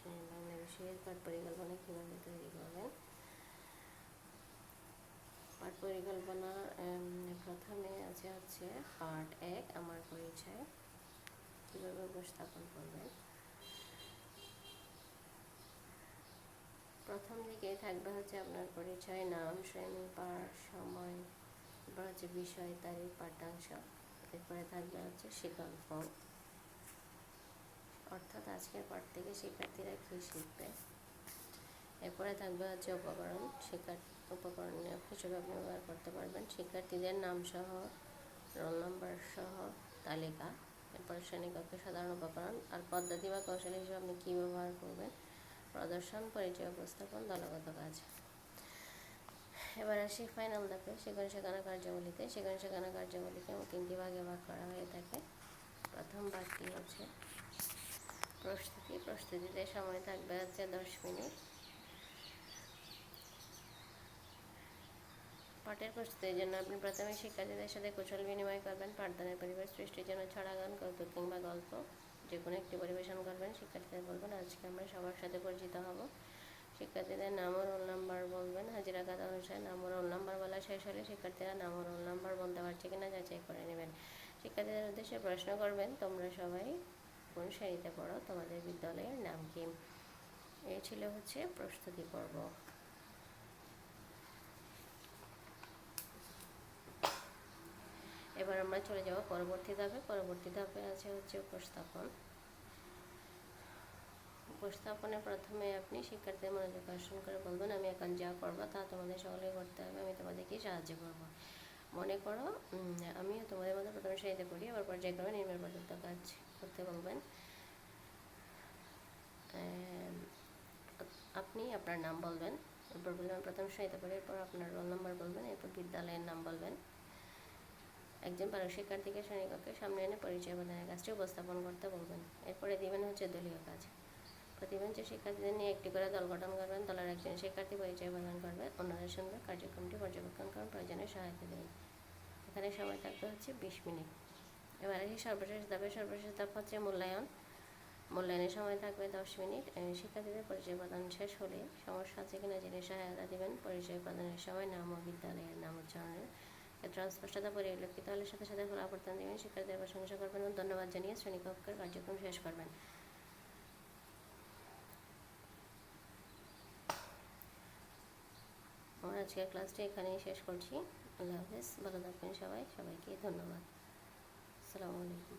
ইনশাআল্লাহ মানুষের পাট পরিকল্পনা কীভাবে তৈরি করবেন পাট পরিকল্পনা প্রথমে আছে হচ্ছে পার্ট এক আমার পরিচয় কীভাবে উপস্থাপন করবেন প্রথম দিকে থাকবে হচ্ছে আপনার পরিচয় নাম শ্রেণি পার সময় এরপর হচ্ছে বিষয় তারিখ পাঠ্যাংশ, এরপরে থাকবে হচ্ছে শিকল ফর্ম অর্থাৎ আজকের পাঠ থেকে শিক্ষার্থীরা কী শিখবে? এরপরে থাকবে হচ্ছে উপকরণ। শিক্ষার উপকরণ হিসেবে আপনি ব্যবহার করতে পারবেন। শিক্ষার্থীদের নাম সহ, রোল নম্বর সহ, তালিকা। এরপরে শ্রেণীকক্ষে সাধারণ উপকরণ। আর পদ্ধতি বা কৌশল হিসেবে আপনি কী ব্যবহার করবেন? প্রদর্শন, পরিচয়, উপস্থাপন, দলগত কাজ। এবার আসি ফাইনাল ধাপে। সেখানে শেখানো কার্যাবলীতে। সেখানে শেখানো কার্যাবলীকে তিনটি ভাগে ভাগ করা হয়ে থাকে। প্রথম ভাগটি হচ্ছে প্রস্তুতি প্রস্তুতিতে সময় থাকবে হচ্ছে দশ মিনিট। পাঠের প্রস্তুতির জন্য আপনি প্রথমে শিক্ষার্থীদের সাথে কুশল বিনিময় করবেন, পাঠদানের পরিবেশ সৃষ্টির জন্য ছড়া গান কৌতুক কিংবা গল্প। যে কোনো একটি পরিবেশন করবেন, শিক্ষার্থীদের বলবেন, আজকে আমরা সবার সাথে পরিচিত হব। শিক্ষার্থীদের নাম ও রোল নাম্বার বলবেন, হাজিরা খাতা অনুসারে নাম ও রোল নাম্বার বলা শেষ হলে শিক্ষার্থীরা নাম ও রোল নাম্বার বলতে পারছে কিনা যাচাই করে নেবেন। শিক্ষার্থীদের উদ্দেশ্যে প্রশ্ন করবেন, তোমরা সবাই কোন শ্রেণীতে পড়ো, তোমাদের বিদ্যালয়ের নাম কি? এই ছিল হচ্ছে প্রস্তুতি পর্ব। এবার আমরা চলে যাব পরবর্তী ধাপে। পরবর্তী ধাপে আছে হচ্ছে উপস্থাপন। উপস্থাপনে প্রথমে আপনি শিক্ষার্থীদের মনোযোগ আকর্ষণ করে বলবেন, আমি এখন যা করব তা তোমাদের সকলে করতে হবে, আমি তোমাদেরকে সাহায্য করব। মনে করো আমিও তোমাদের মধ্যে প্রথমে শ্রেণীতে করি আবার পর্যায়ক্রমে নির্মাণ পর্যন্ত কাজ করতে বলবেন। আপনি আপনার নাম বলবেন, এরপর বলবেন প্রথম শ্রেণীতে পড়ে, এরপর আপনার রোল নাম্বার বলবেন, এরপর বিদ্যালয়ের নাম বলবেন। একজন পারক শিক্ষার্থীকে শ্রেণীকক্ষে সামনে এনে পরিচয় প্রদানের কাজটি উপস্থাপন করতে বলবেন। এরপরে দিবেন হচ্ছে দলীয় কাজ। প্রতি বেঞ্চে শিক্ষার্থীদের নিয়ে একটি করে দল গঠন করবেন। দলের একজন শিক্ষার্থী পরিচয় প্রদান করবে। অন্যদের সঙ্গে কার্যক্রমটি পর্যবেক্ষণ করেন, প্রয়োজনে সহায়তা দেবেন এখানে সময় থাকবে হচ্ছে বিশ মিনিট। এবার এই সর্বশেষ ধাপে, সর্বশেষ ধাপ হচ্ছে মূল্যায়ন। মূল্যায়নের সময় থাকবে দশ মিনিট। শিক্ষার্থীদের পরিচয় প্রদান শেষ হলে সমস্যা আছে কিনা জেনে সহায়তা দেবেন। পরিচয় প্রদানের সময় নাম ও বিদ্যালয়ের নাম উচ্চারণের ক্ষেত্রে অস্পষ্টতা পরিলক্ষিত হলে সাথে সাথে ফলাবর্তন দেবেন। শিক্ষার্থীদের প্রশংসা করবেন ধন্যবাদ জানিয়ে শ্রেণীকক্ষের কার্যক্রম শেষ করবেন। আজকের ক্লাসটি এখানেই শেষ করছি। আল্লাহ হাফেজ ভালো থাকবেন সবাই। সবাইকে ধন্যবাদ। আসসালামু আলাইকুম।